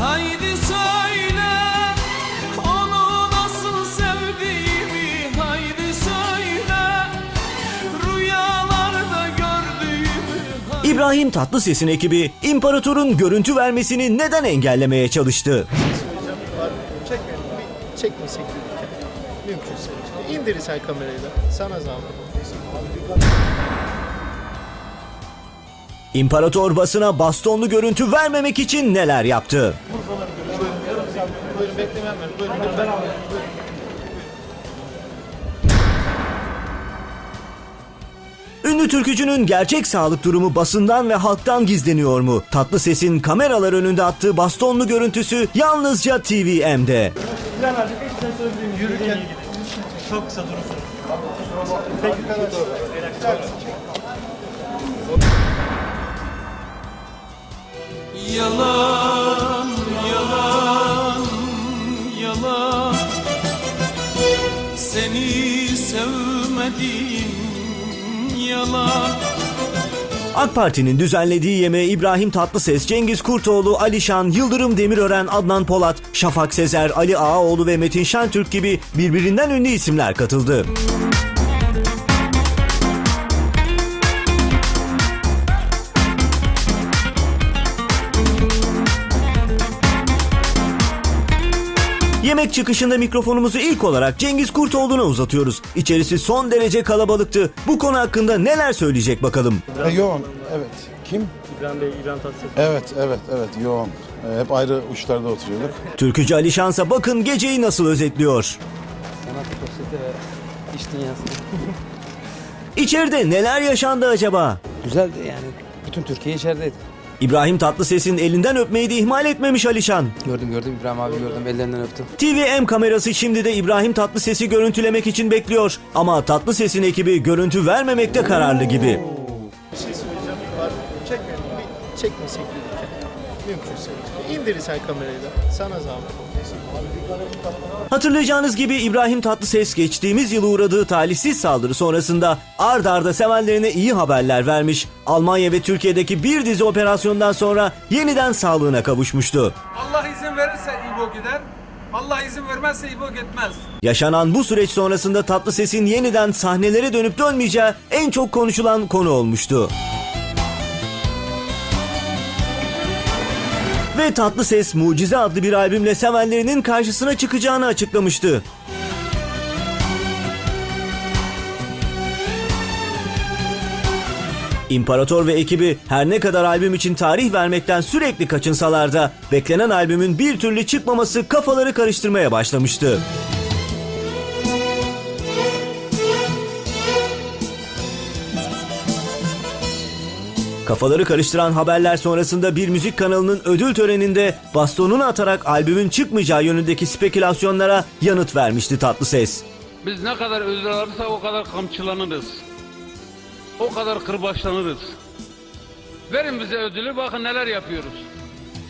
Haydi söyle onu nasıl İbrahim Tatlıses'in ekibi imparatorun görüntü vermesini neden engellemeye çalıştı? Çekmeyelim. Çekmesek. Mümkünse. İndir kamerayı da. Sana zahmet. İmparator basına bastonlu görüntü vermemek için neler yaptı? Ben. Buyurun ben alayım. Ünlü türkücünün gerçek sağlık durumu basından ve halktan gizleniyor mu? Tatlı sesin kameralar önünde attığı bastonlu görüntüsü yalnızca TVM'de. Yürürken Çok kısa durursun. Yalan, AK Parti'nin düzenlediği yemeğe İbrahim Tatlıses, Cengiz Kurtoğlu, Alişan, Yıldırım Demirören, Adnan Polat, Şafak Sezer, Ali Ağaoğlu ve Metin Şentürk gibi birbirinden ünlü isimler katıldı. Yemek çıkışında mikrofonumuzu ilk olarak Cengiz Kurtoğlu'na uzatıyoruz. İçerisi son derece kalabalıktı. Bu konu hakkında neler söyleyecek bakalım. E, yoğun, evet. Kim? İbrahim Bey, İbrahim Tatlıses. Evet, evet, evet, yoğun. E, hep ayrı uçlarda oturuyorduk. Türkücü Ali Şansa bakın geceyi nasıl özetliyor. sanat, sosyete ve iş dünyası. İçeride neler yaşandı acaba? Güzeldi yani. Bütün Türkiye içerideydi. İbrahim Tatlıses'in elinden öpmeyi de ihmal etmemiş Alişan. Gördüm gördüm İbrahim abi gördüm ellerinden öptüm. TVM kamerası şimdi de İbrahim Tatlıses'i görüntülemek için bekliyor. Ama Tatlıses'in ekibi görüntü vermemekte kararlı gibi. bir şey söyleyeceğim. Var. Çekmeyelim. Bir çekmesek dedik yani. Mümkünse. İndir sen kamerayı da. Sana zahmet. Hatırlayacağınız gibi İbrahim Tatlıses geçtiğimiz yıl uğradığı talihsiz saldırı sonrasında ard arda sevenlerine iyi haberler vermiş. Almanya ve Türkiye'deki bir dizi operasyondan sonra yeniden sağlığına kavuşmuştu. Allah izin verirse İbo gider. Allah izin vermezse İbo gitmez. Yaşanan bu süreç sonrasında Tatlıses'in yeniden sahnelere dönüp dönmeyeceği en çok konuşulan konu olmuştu. Ve Tatlıses Mucize adlı bir albümle sevenlerinin karşısına çıkacağını açıklamıştı. İmparator ve ekibi her ne kadar albüm için tarih vermekten sürekli kaçınsalar da beklenen albümün bir türlü çıkmaması kafaları karıştırmaya başlamıştı. Kafaları karıştıran haberler sonrasında bir müzik kanalının ödül töreninde bastonunu atarak albümün çıkmayacağı yönündeki spekülasyonlara yanıt vermişti Tatlıses. Biz ne kadar alırsa o kadar kamçılanırız. O kadar kırbaçlanırız. Verin bize ödülü bakın neler yapıyoruz.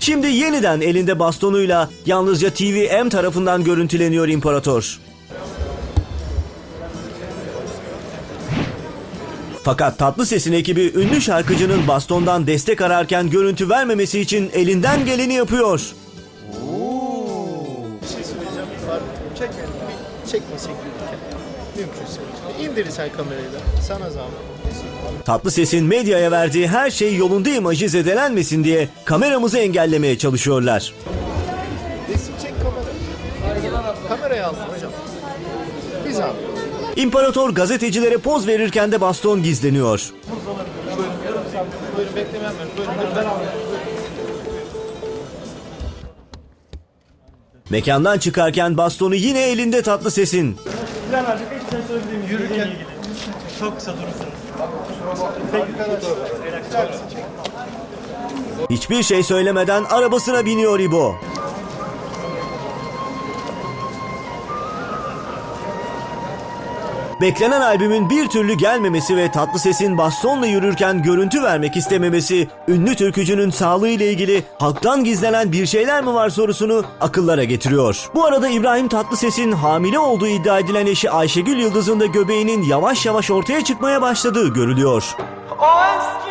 Şimdi yeniden elinde bastonuyla yalnızca TVM tarafından görüntüleniyor imparator. Fakat Tatlıses'in ekibi ünlü şarkıcının bastondan destek ararken görüntü vermemesi için elinden geleni yapıyor. Bir şey söyleyeceğim. Var. Çekmesek. Mümkünse. Kamerayı da. Sana zahmet. Tatlıses'in medyaya verdiği her şey yolunda imajı zedelenmesin diye kameramızı engellemeye çalışıyorlar. Resim çek kamera. Kamerayı aldım hocam. Bir zahmet. İmparator gazetecilere poz verirken de baston gizleniyor. Mekandan çıkarken bastonu yine elinde söylediğim gibi Yürürken-. Çok kısa durursun. Hiçbir şey söylemeden arabasına biniyor İbo. Beklenen albümün bir türlü gelmemesi ve Tatlıses'in bastonla yürürken görüntü vermek istememesi, ünlü türkücünün sağlığı ile ilgili halktan gizlenen bir şeyler mi var sorusunu akıllara getiriyor. Bu arada İbrahim Tatlıses'in hamile olduğu iddia edilen eşi Ayşegül Yıldız'ın da göbeğinin yavaş yavaş ortaya çıkmaya başladığı görülüyor. O eski